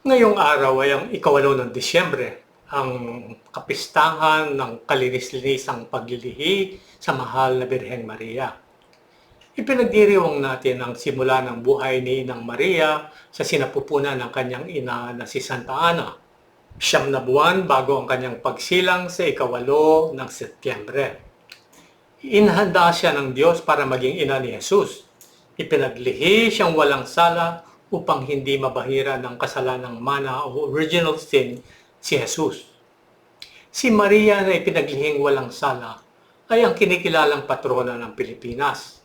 Ngayong araw ay ang ikawalo ng Disyembre, ang kapistahan ng kalinis-linisang paglilihi sa mahal na Birheng Maria. Ipinagdiriwang natin ang simula ng buhay ni Inang Maria sa sinapupunan ng kanyang ina na si Santa Ana. Siyam na buwan bago ang kanyang pagsilang sa ikawalo ng Setyembre. Inhanda siya ng Diyos para maging ina ni Jesus. Ipinaglihi siyang walang sala upang hindi mabahira ng kasalanang mana o original sin si Jesus. Si Maria na ipinaglihing walang sala ay ang kinikilalang patrona ng Pilipinas.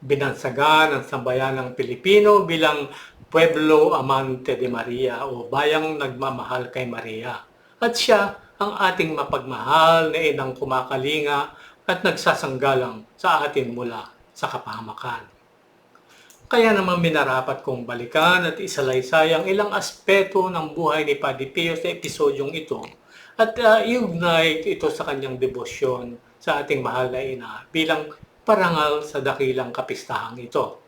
Binansagan ng sambayanang Pilipino bilang Pueblo Amante de Maria o bayang nagmamahal kay Maria. At siya ang ating mapagmahal na inang kumakalinga at nagsasanggalang sa atin mula sa kapahamakan. Kaya naman minarapat kong balikan at isalaysay ang ilang aspeto ng buhay ni Padre Pio sa episodyong ito at uh, iugnay ito sa kanyang debosyon sa ating mahal na ina bilang parangal sa dakilang kapistahang ito.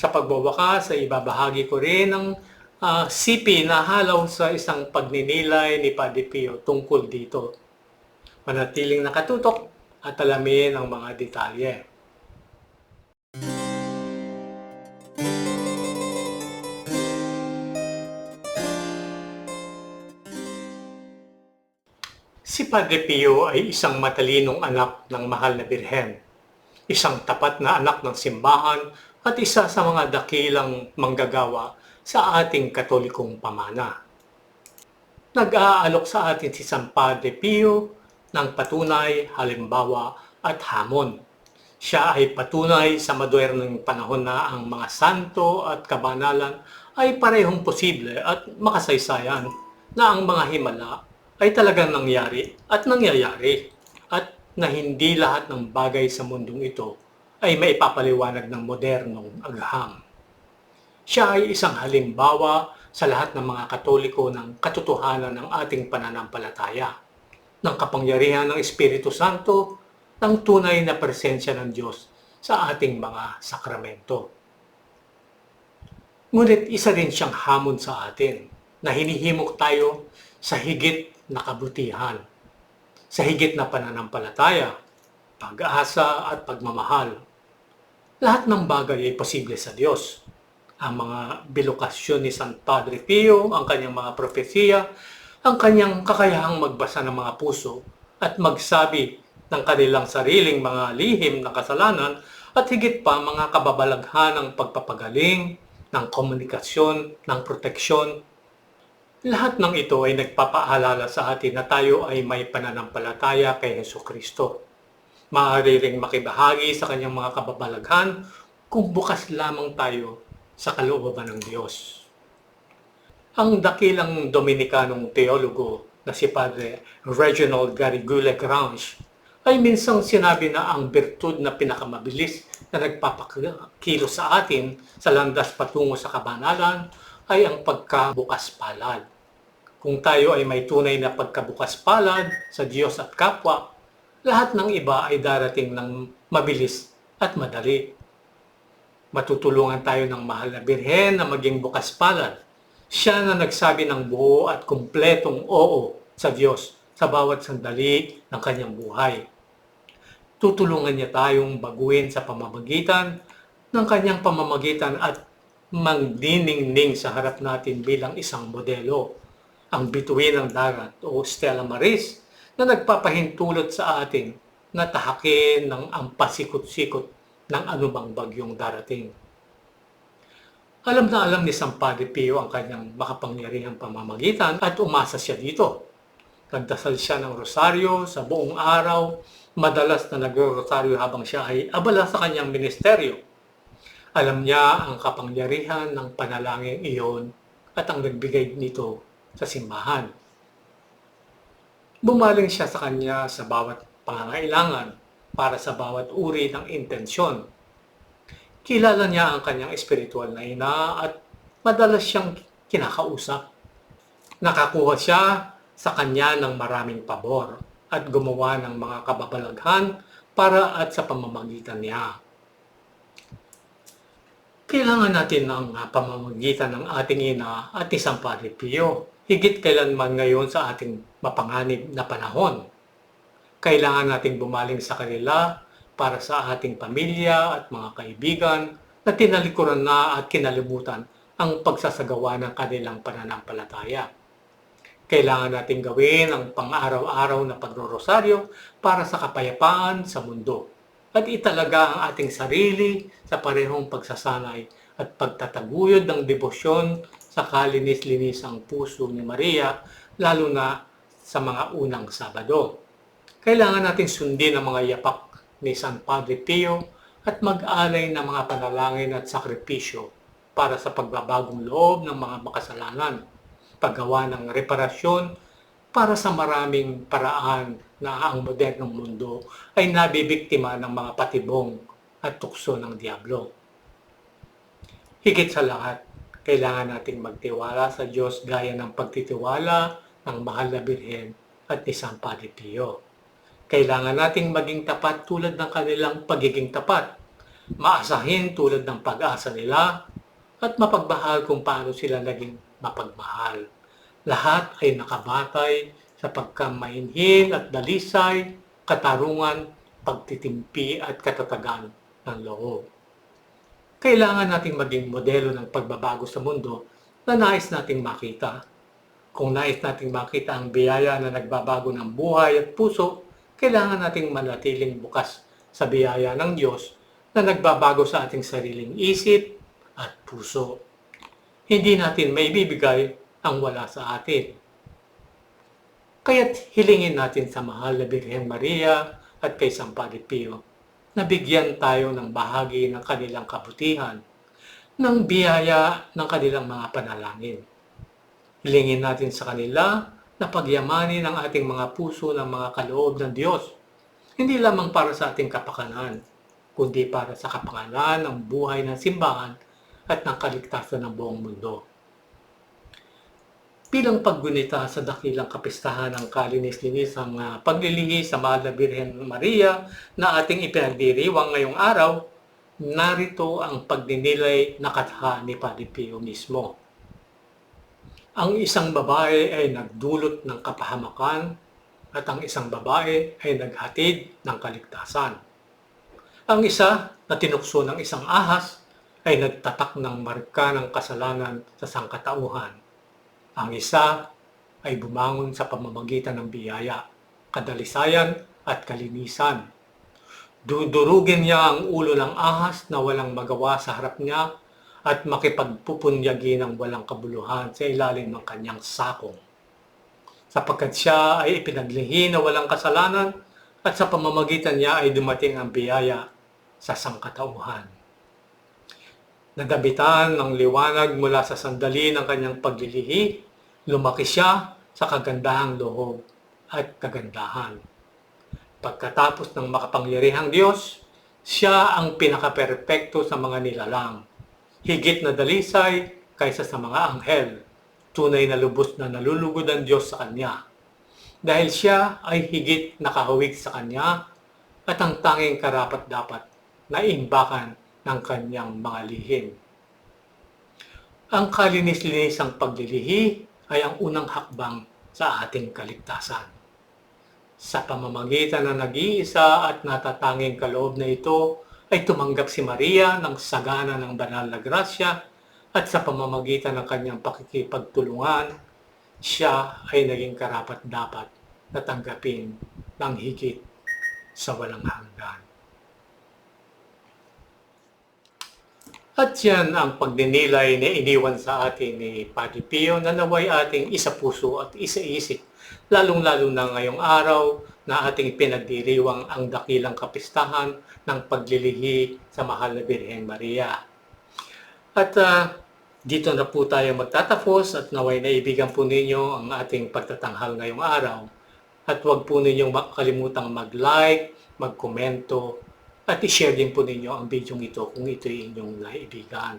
Sa pagbawakas ay ibabahagi ko rin ang uh, sipi na halaw sa isang pagninilay ni Padre Pio tungkol dito. Manatiling nakatutok at alamin ang mga detalye. Si Padre Pio ay isang matalinong anak ng mahal na birhen, isang tapat na anak ng simbahan at isa sa mga dakilang manggagawa sa ating katolikong pamana. Nag-aalok sa atin si San Padre Pio ng patunay, halimbawa at hamon. Siya ay patunay sa modernong panahon na ang mga santo at kabanalan ay parehong posible at makasaysayan na ang mga himala ay talagang nangyari at nangyayari at na hindi lahat ng bagay sa mundong ito ay maipapaliwanag ng modernong agham. Siya ay isang halimbawa sa lahat ng mga katoliko ng katotohanan ng ating pananampalataya, ng kapangyarihan ng Espiritu Santo, ng tunay na presensya ng Diyos sa ating mga sakramento. Ngunit isa rin siyang hamon sa atin na hinihimok tayo sa higit na kabutihan, sa higit na pananampalataya, pag-asa at pagmamahal. Lahat ng bagay ay posible sa Diyos. Ang mga bilokasyon ni San Padre Pio, ang kanyang mga propesiya, ang kanyang kakayahang magbasa ng mga puso at magsabi ng kanilang sariling mga lihim na kasalanan at higit pa mga kababalaghan ng pagpapagaling, ng komunikasyon, ng proteksyon lahat ng ito ay nagpapaalala sa atin na tayo ay may pananampalataya kay Heso Kristo. Maaari ring makibahagi sa kanyang mga kababalaghan kung bukas lamang tayo sa kalooban ng Diyos. Ang dakilang Dominikanong teologo na si Padre Reginald Garigule Grange ay minsang sinabi na ang birtud na pinakamabilis na nagpapakilo sa atin sa landas patungo sa kabanalan ay ang pagkabukas palad kung tayo ay may tunay na pagkabukas palad sa Diyos at kapwa, lahat ng iba ay darating ng mabilis at madali. Matutulungan tayo ng mahal na birhen na maging bukas palad. Siya na nagsabi ng buo at kumpletong oo sa Diyos sa bawat sandali ng kanyang buhay. Tutulungan niya tayong baguhin sa pamamagitan ng kanyang pamamagitan at mangdiningning sa harap natin bilang isang modelo ang bituin ng dagat o Stella Maris na nagpapahintulot sa atin na tahakin ng ang pasikot-sikot ng anumang bagyong darating. Alam na alam ni San Padre Pio ang kanyang makapangyarihang pamamagitan at umasa siya dito. Nagdasal siya ng rosaryo sa buong araw, madalas na nagro-rosaryo habang siya ay abala sa kanyang ministeryo. Alam niya ang kapangyarihan ng panalangin iyon at ang nagbigay nito sa simbahan. Bumaling siya sa kanya sa bawat pangangailangan para sa bawat uri ng intensyon. Kilala niya ang kanyang espiritual na ina at madalas siyang kinakausap. Nakakuha siya sa kanya ng maraming pabor at gumawa ng mga kababalaghan para at sa pamamagitan niya. Kailangan natin ang pamamagitan ng ating ina at isang Padre Pio. Higit kailanman ngayon sa ating mapanganib na panahon. Kailangan nating bumaling sa kanila para sa ating pamilya at mga kaibigan na tinalikuran na at kinalimutan ang pagsasagawa ng kanilang pananampalataya. Kailangan nating gawin ang pang-araw-araw na pagrorosaryo para sa kapayapaan sa mundo at italaga ang ating sarili sa parehong pagsasanay at pagtataguyod ng debosyon sa kalinis-linisang puso ni Maria, lalo na sa mga unang Sabado. Kailangan natin sundin ang mga yapak ni San Padre Pio at mag-alay ng mga panalangin at sakripisyo para sa pagbabagong loob ng mga makasalanan, paggawa ng reparasyon para sa maraming paraan na ang modernong mundo ay nabibiktima ng mga patibong at tukso ng Diablo. Higit sa lahat, kailangan nating magtiwala sa Diyos gaya ng pagtitiwala ng mahal na Birhen at ni San Padre Pio. Kailangan nating maging tapat tulad ng kanilang pagiging tapat, maasahin tulad ng pag-asa nila, at mapagbahal kung paano sila naging mapagmahal. Lahat ay nakabatay sa pagkamainhin at dalisay, katarungan, pagtitimpi at katatagan ng loob. Kailangan nating maging modelo ng pagbabago sa mundo na nais nating makita. Kung nais nating makita ang biyaya na nagbabago ng buhay at puso, kailangan nating manatiling bukas sa biyaya ng Diyos na nagbabago sa ating sariling isip at puso. Hindi natin may bibigay ang wala sa atin. Kaya't hilingin natin sa mahal na Birhen Maria at kay San Padre Pio na bigyan tayo ng bahagi ng kanilang kabutihan, ng biyaya ng kanilang mga panalangin. Hilingin natin sa kanila na pagyamanin ang ating mga puso ng mga kaloob ng Diyos, hindi lamang para sa ating kapakanan, kundi para sa kapakanan ng buhay ng simbahan at ng kaligtasan ng buong mundo. Bilang paggunita sa dakilang kapistahan ng kalinis-linis ang uh, paglilihi sa Mahal na Birhen Maria na ating ipinagdiriwang ngayong araw, narito ang pagdinilay na katha ni Padre Pio mismo. Ang isang babae ay nagdulot ng kapahamakan at ang isang babae ay naghatid ng kaligtasan. Ang isa na tinukso ng isang ahas ay nagtatak ng marka ng kasalanan sa sangkatauhan ang isa ay bumangon sa pamamagitan ng biyaya, kadalisayan at kalinisan. Dudurugin niya ang ulo ng ahas na walang magawa sa harap niya at makipagpupunyagi ng walang kabuluhan sa ilalim ng kanyang sakong. Sapagkat siya ay ipinaglihi na walang kasalanan at sa pamamagitan niya ay dumating ang biyaya sa sangkatauhan. Nagabitan ng liwanag mula sa sandali ng kanyang paglilihi, lumaki siya sa kagandahang loob at kagandahan. Pagkatapos ng makapangyarihang Diyos, siya ang pinakaperpekto sa mga nilalang. Higit na dalisay kaysa sa mga anghel. Tunay na lubos na nalulugod ang Diyos sa Kanya. Dahil siya ay higit nakahawig sa Kanya at ang tanging karapat dapat na imbakan ng kanyang mga lihim. Ang kalinis-linisang paglilihi ay ang unang hakbang sa ating kaligtasan. Sa pamamagitan ng nag-iisa at natatanging kaloob na ito, ay tumanggap si Maria ng sagana ng banal na grasya at sa pamamagitan ng kanyang pakikipagtulungan, siya ay naging karapat-dapat na tanggapin ng higit sa walang hanggan. At yan ang pagdinilay na iniwan sa atin ni Padre Pio na naway ating isa puso at isa isip, lalong-lalo na ngayong araw na ating pinagdiriwang ang dakilang kapistahan ng paglilihi sa Mahal na Birheng Maria. At uh, dito na po tayo magtatapos at naway naibigan po ninyo ang ating pagtatanghal ngayong araw. At huwag po ninyong kalimutang mag-like, mag-komento, at i-share din po ninyo ang video ito kung ito ay inyong naibigan.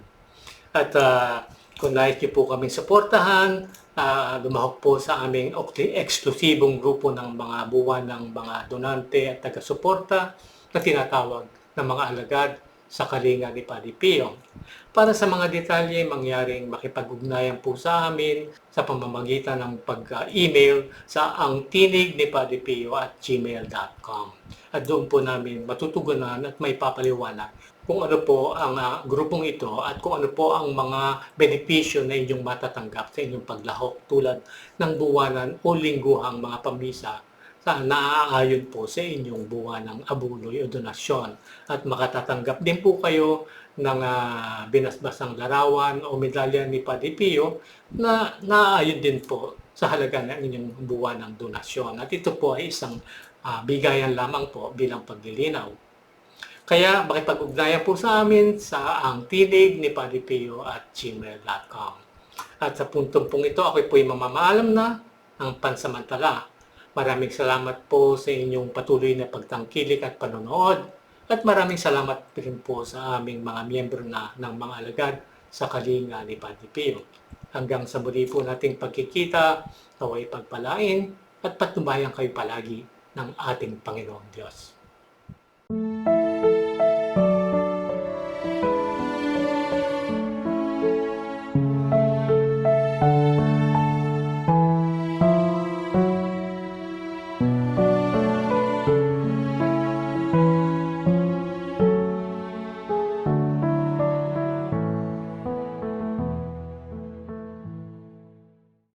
At uh, kung nais niyo po kaming suportahan, uh, lumahok po sa aming eksklusibong grupo ng mga buwan ng mga donante at taga-suporta na tinatawag ng mga alagad sa kalinga ni Padre Pio. Para sa mga detalye, mangyaring makipag-ugnayan po sa amin sa pamamagitan ng pag-email sa ang tinig ni Padipio at gmail.com. At doon po namin matutugunan at may papaliwanag kung ano po ang ah, grupong ito at kung ano po ang mga benepisyo na inyong matatanggap sa inyong paglahok tulad ng buwanan o lingguhang mga pamisa sa naaayon po sa inyong buwan ng abuloy o donasyon. At makatatanggap din po kayo ng ah, binasbasang larawan o medalya ni Padre Pio na naaayon din po sa halaga ng inyong buwan ng donasyon. At ito po ay isang ah, bigayan lamang po bilang paglilinaw. Kaya makipag-ugnayan po sa amin sa ang tinig ni Padre Pio at gmail.com. At sa puntong pong ito, ako po ay mamamaalam na ng pansamantala. Maraming salamat po sa inyong patuloy na pagtangkilik at panonood. At maraming salamat rin po sa aming mga miyembro na ng mga alagad sa kalinga ni Padre Pio. Hanggang sa muli po nating pagkikita, naway pagpalain at patubayan kayo palagi ng ating Panginoong Diyos.